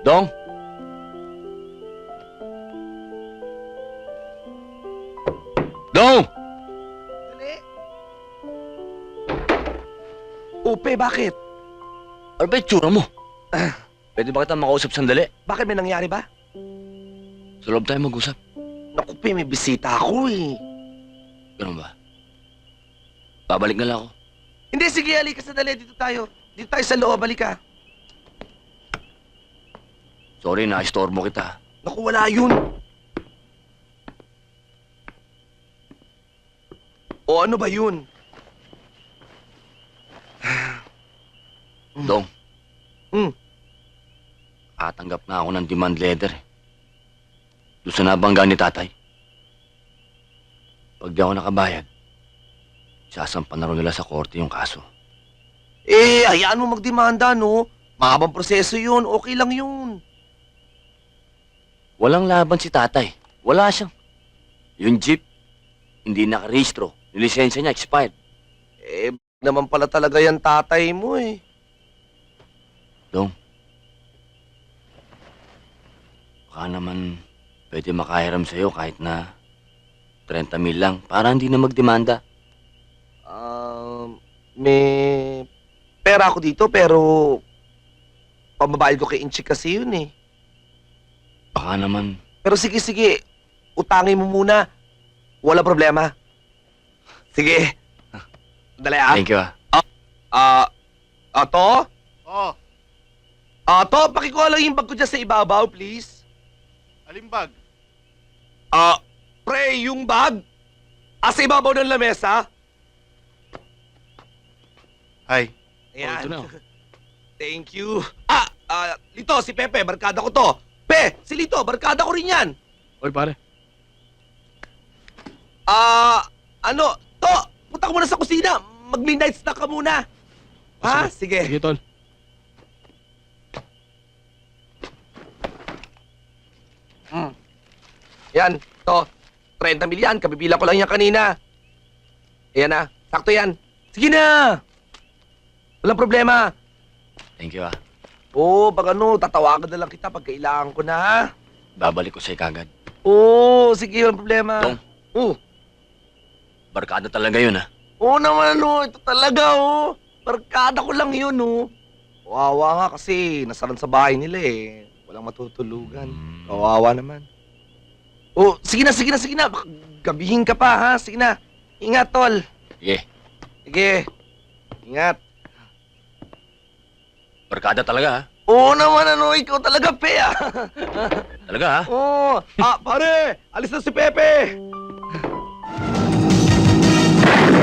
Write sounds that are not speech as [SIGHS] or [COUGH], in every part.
Dong? Dong! Dali. Upe, bakit? Ano ba yung tsura mo? Pwede ba kita makausap sandali? Bakit may nangyari ba? Sa loob tayo mag-usap. Naku, Pe, may bisita ako eh. Ganun ba? Babalik na lang ako. Hindi, sige, halika sandali. Dito tayo. Dito tayo sa loob, halika. Sorry na, istorbo kita. Naku, wala yun. O ano ba yun? [SIGHS] Dong. Hmm. Katanggap na ako ng demand letter. Doon sa nabangga ni tatay. Pag di ako nakabayad, sasampan na rin nila sa korte yung kaso. Eh, hayaan mo magdemanda, no? Mahabang proseso yun. Okay lang yun. Walang laban si tatay. Wala siyang. Yung jeep, hindi nakarehistro. Yung lisensya niya expired. Eh, naman pala talaga yan tatay mo eh. Dong. Baka naman pwede makahiram sa'yo kahit na 30 mil lang para hindi na magdemanda. Um, may pera ako dito pero pamabayad ko kay Inchi kasi yun eh. Baka naman Pero sige, sige. Utangin mo muna. Wala problema. Sige. Dali ah. Thank you ah. Ah, ato? Oh, Ato, pakikuha lang yung bag ko dyan sa ibabaw, please. alimbag. Ah, pre, yung bag. Ah, sa ibabaw ng lamesa. Hi. Ito na. [LAUGHS] Thank you. Ah, ah, Lito, si Pepe, barkada ko to. Pe, si Lito, barkada ko rin yan. Oy, pare. Ah, ano, to, punta ka muna sa kusina. Mag-midnight snack ka muna. Ha? Sige. Sige, tol. Mm. Yan, to. 30 mil yan. Kabibila ko lang yan kanina. Ayan na. Sakto yan. Sige na. Walang problema. Thank you ah. Oo, pag ano, tatawagan na lang kita pag kailangan ko na, ha? Babalik ko sa'yo kagad. Oo, sige, walang problema. Dong. Oo. Barkada talaga yun ah. Oo naman, ano, ito talaga, oh. Barkada ko lang yun, oh. Wawa nga kasi, nasaran sa bahay nila, eh. Walang matutulugan. Hmm. Kawawa naman. Oh, sige na, sige na, sige na. Baka Gabihin ka pa, ha? Sige na. Ingat, tol. Sige, Sige. Ingat. Barkada talaga ah. Oo naman, ano, ikaw talaga, pe, ah. [LAUGHS] Talaga ah. Oo. Ah, pare, alis na si Pepe.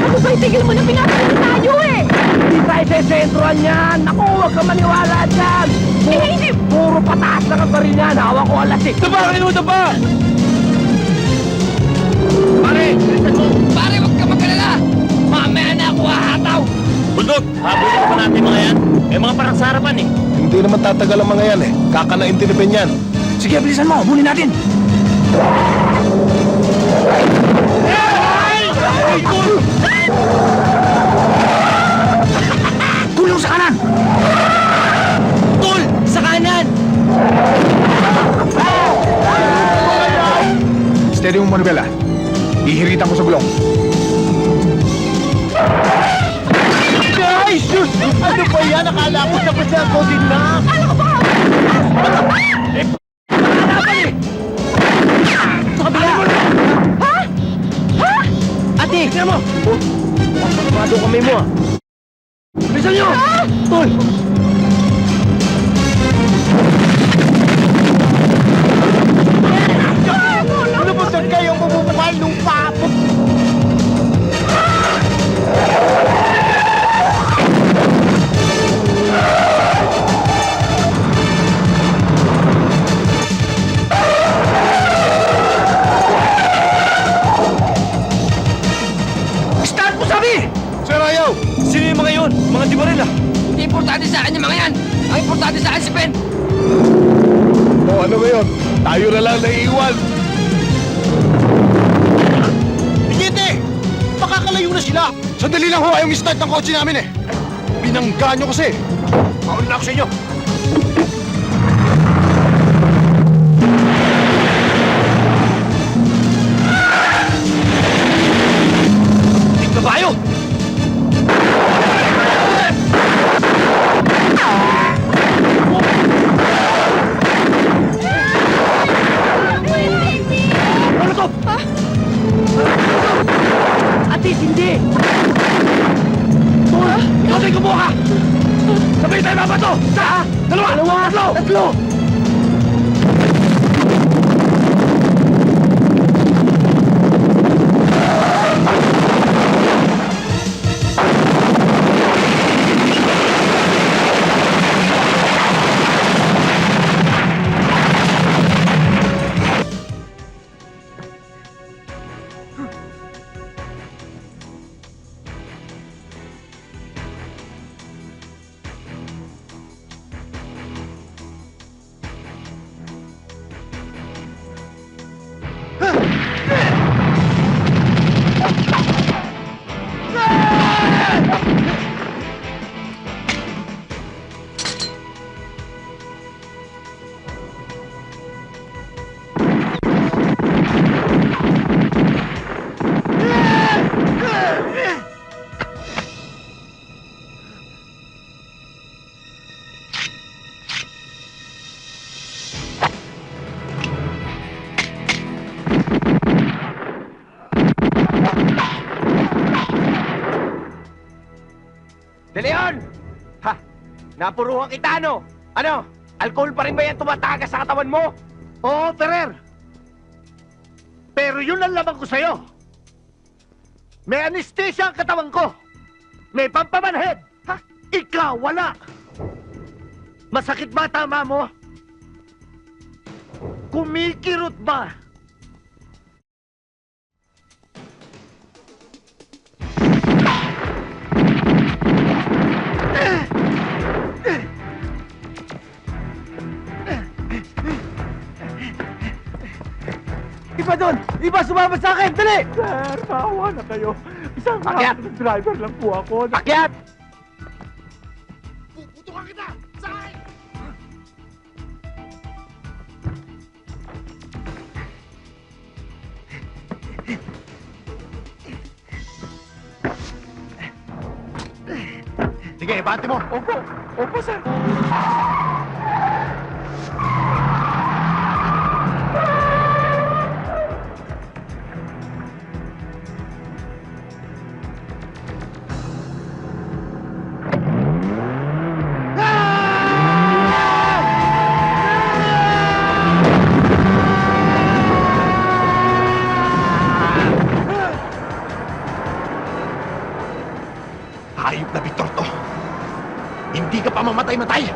Ano ba itigil mo na pinapalito tayo eh? Hindi tayo sa sentroan yan. Naku, huwag ka maniwala dyan. Eh, hindi. Puro pataas lang ang baril yan. Hawak ko alas eh. Daba, kayo daba! Pare, bilisan mo. Pare, wag ka magkalala! Bundok, habulin pa natin mga yan. May mga parang sarapan eh. Hindi naman tatagal ang mga yan eh. Kakanain tinipin yan. Sige, bilisan mo. Bulin natin. Tulong sa kanan! Tul! Sa kanan! Steady mo, Manuela. Ihiritan ko sa gulong. Tapos na ako din na. Sa kabila! Ha? Ha? Ate! Tingnan mo! Oh, matumado kami mo ah. Bilisan nyo! Tul! Tayo na lang naiiwan. Ingiti! Makakalayo na sila! Sandali lang ho, ayaw start ng kotse namin eh. Binangga nyo kasi. Mauna sa inyo. Ikaw din kumuha! Sabay tayo mabato! Isa, dalawa, dalawa, tatlo! Tatlo! De Leon! Ha? Napuruhan kita, ano? Ano? Alcohol pa rin ba yan tumatagas sa katawan mo? Oo, Ferrer! Pero yun ang laban ko sa'yo. May anesthesia ang katawan ko. May pampamanhead. Ha? Ikaw, wala. Masakit ba tama mo? Kumikirot ba? Iba doon! Iba sumama sa akin! Dali! Sir, maawa na kayo. Isang Akyat! driver lang po ako. Akyat! Puputukan kita! Sakay! Sige, bante mo. Opo. Opo, sir. Mamatay-matay.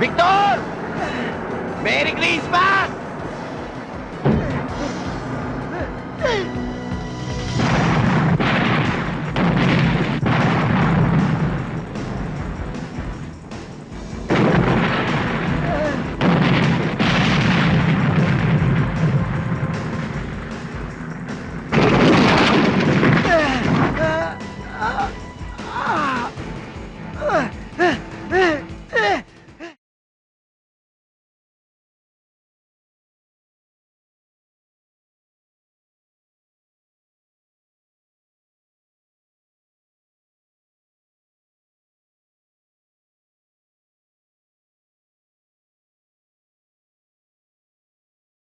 Victor! Merry Christmas!